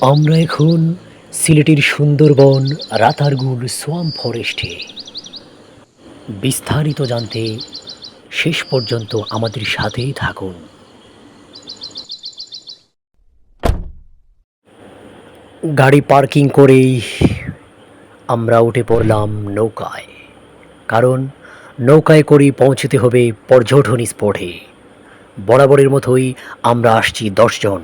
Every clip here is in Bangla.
আমরা এখন সিলেটের সুন্দরবন রাতারগুল সোয়াম ফরেস্টে। বিস্তারিত জানতে শেষ পর্যন্ত আমাদের সাথেই থাকুন। গাড়ি পার্কিং করেই আমরা উঠে পড়লাম নৌকায়। কারণ নৌকায় করেই পৌঁছতে হবে পর্যটন স্পটে। বরাবরের মতোই আমরা আসছি দশজন।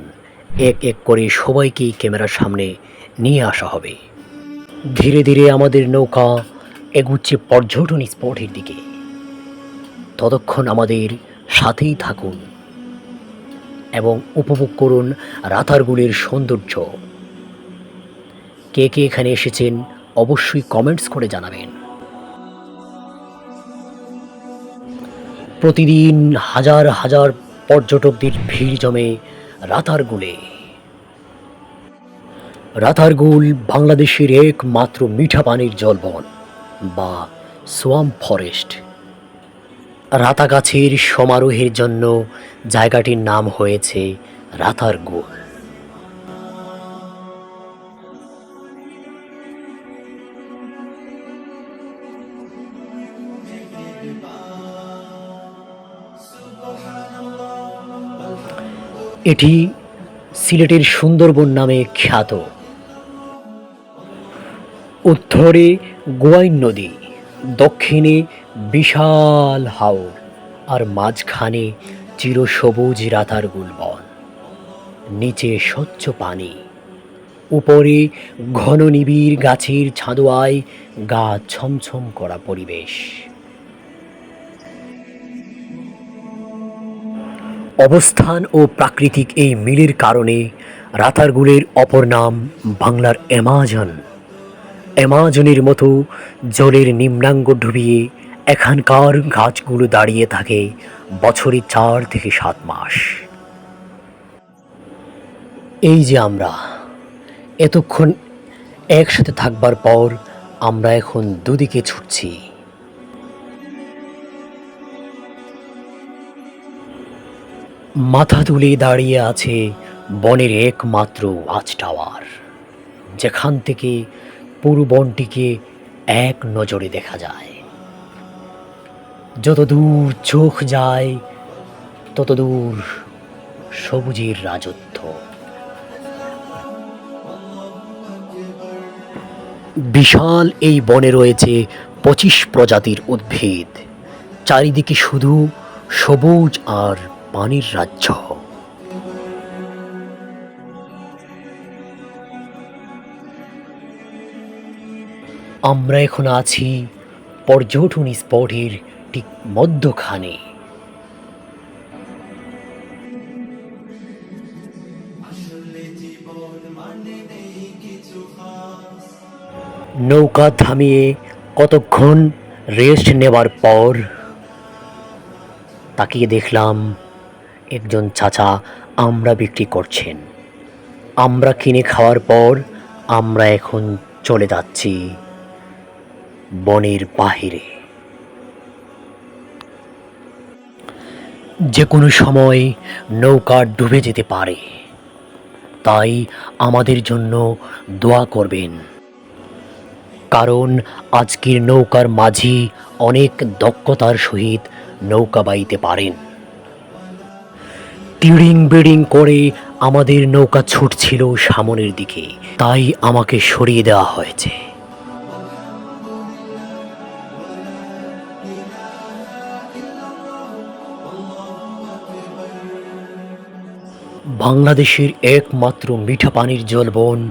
এক এক করে সবাইকেই ক্যামেরার সামনে নিয়ে আসা হবে। ধীরে ধীরে আমাদের নৌকা এগুচ্ছে পর্যটন স্পটের দিকে। ততক্ষণ আমাদের সাথেই থাকুন এবং উপভোগ করুন রাতারগুলির সৌন্দর্য। কে কে এখানে এসেছেন অবশ্যই কমেন্টস করে জানাবেন। প্রতিদিন হাজার হাজার পর্যটকদের ভিড় জমে রাতারগুলে। রাতারগুল বাংলাদেশের একমাত্র মিঠা পানির জলবন বা সোয়াম ফরেস্ট রাতা গাছের সমারোহের জন্য জায়গাটির নাম হয়েছে রাতারগুল। এটি সিলেটের সুন্দরবন নামে খ্যাত। উত্তরে গোয়াইন নদী, দক্ষিণে বিশাল হাওর, আর মাঝখানে চিরসবুজ রাতার গুলবন। নিচে স্বচ্ছ পানি, উপরে ঘন নিবিড় গাছের ছাদোয়ায় গা ছমছম করা পরিবেশ। অবস্থান ও প্রাকৃতিক এই মিলের কারণে রাতারগুলের অপর নাম বাংলার অ্যামাজন। অ্যামাজনের মতো জলের নিম্নাঙ্গ ডুবিয়ে এখানকার গাছগুলো দাঁড়িয়ে থাকে বছরে চার থেকে সাত মাস। এই যে আমরা, এতক্ষণ একসাথে থাকবার পর আমরা এখন দুদিকে ছুটছি। মাথা তুলে দাঁড়িয়ে আছে বনের একমাত্র ওয়াচ টাওয়ার, যেখান থেকে পুরো বনটিকে এক নজরে দেখা যায়। যত দূর চোখ যায় তত দূর সবুজের রাজত্ব। বিশাল এই বনে রয়েছে পঁচিশ প্রজাতির উদ্ভিদ। চারিদিকে শুধু সবুজ আর পানির রাজ্য। আমরা এখন আছি পর্যটন স্পটের ঠিক মধ্যখানে। নৌকা থামিয়ে কতক্ষণ রেস্ট নেবার পর তাকিয়ে দেখলাম একজন চাচা আমরা বিক্রি করছেন। আমরা কিনে খাওয়ার পর আমরা এখন চলে যাচ্ছি। বনের বাহিরে। যে কোনো সময় নৌকা ডুবে যেতে পারে। তাই আমাদের জন্য দোয়া করবেন। কারণ আজকের নৌকার মাঝি অনেক দক্ষতার সহিত নৌকা বাইতে পারেন। তিড়িং বিড়িং করে আমাদের নৌকা ছুটছিল সামনের দিকে। তাই আমাকে সরিয়ে দেওয়া হয়েছে। বাংলাদেশের একমাত্র মিঠা পানির জলবন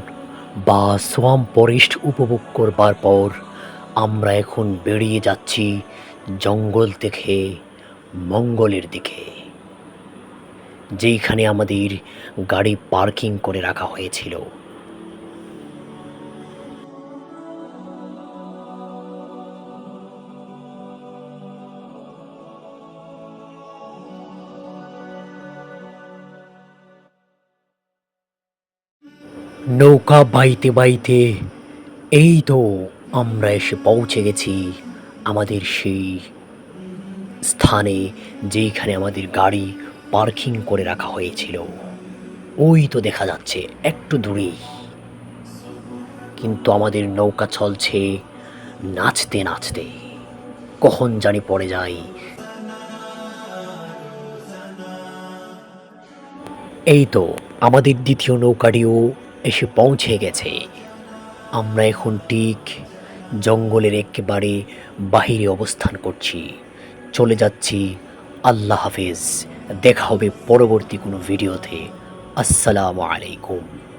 বা সোয়াম ফরেস্ট উপভোগ করবার পর আমরা এখন বেরিয়ে যাচ্ছি জঙ্গল থেকে মঙ্গলের দিকে। যেইখানে আমাদের গাড়ি পার্কিং করে রাখা হয়েছিল। নৌকা বাইতে বাইতে এই তো আমরা এসে পৌঁছে গেছি আমাদের সেই স্থানে যেইখানে আমাদের গাড়ি পার্কিং করে রাখা হয়েছিল। ওই তো দেখা যাচ্ছে, একটু দূরেই। কিন্তু আমাদের নৌকা চলছে নাচতে নাচতে। কখন জানি পড়ে যাই। এই তো আমাদের দ্বিতীয় নৌকাটিও এসে পৌঁছে গেছে। আমরা এখন ঠিক জঙ্গলের একেবারে বাহিরে অবস্থান করছি। চলে যাচ্ছি। আল্লাহ হাফেজ। দেখা হবে পরবর্তী কোনো ভিডিওতে। আসসালামু আলাইকুম।